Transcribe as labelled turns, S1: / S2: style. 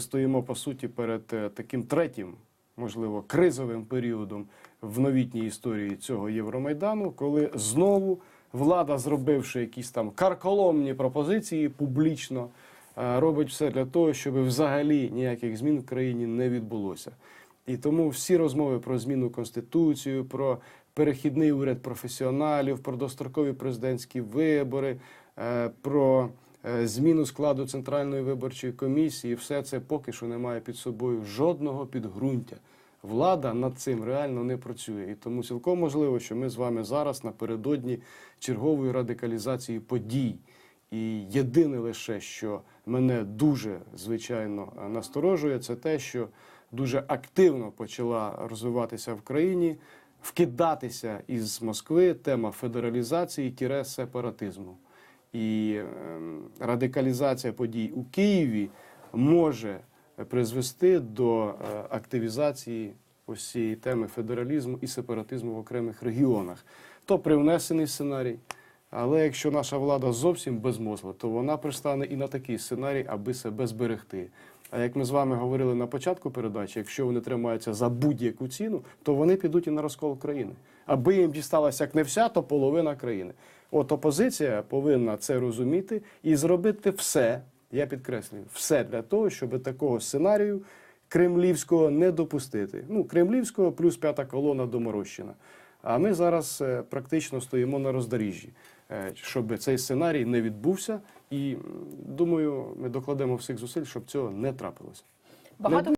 S1: Стоїмо по суті перед е, таким третім, можливо, кризовим періодом в новітній історії цього Євромайдану, коли знову влада, зробивши якісь там карколомні пропозиції публічно, е, робить все для того, щоб взагалі ніяких змін в країні не відбулося. І тому всі розмови про зміну конституцію, про перехідний уряд професіоналів, про дострокові президентські вибори, е, про зміну складу центральної виборчої комісії, все це поки що не має під собою жодного підґрунтя. Влада над цим реально не працює, і тому цілком можливо, що ми з вами зараз напередодні чергової радикалізації подій. І єдине лише, що мене дуже звичайно насторожує, це те, що дуже активно почала розвиватися в країні, вкидатися із Москви тема федералізації тіре сепаратизму. І ем, радикалізація подій у Києві може призвести до е, активізації ось цієї теми федералізму і сепаратизму в окремих регіонах. То привнесений сценарій. Але якщо наша влада зовсім безмозла, то вона пристане і на такий сценарій, аби себе зберегти. А як ми з вами говорили на початку передачі, якщо вони тримаються за будь-яку ціну, то вони підуть і на розкол країни. Аби їм дісталася як не вся, то половина країни. От опозиція повинна це розуміти і зробити все, я підкреслюю, все для того, щоб такого сценарію кремлівського не допустити. Ну, кремлівського плюс п'ята колона доморощена. А ми зараз е, практично стоїмо на роздоріжжі, е, щоб цей сценарій не відбувся. І думаю, ми докладемо всіх зусиль, щоб цього не трапилося.
S2: Багато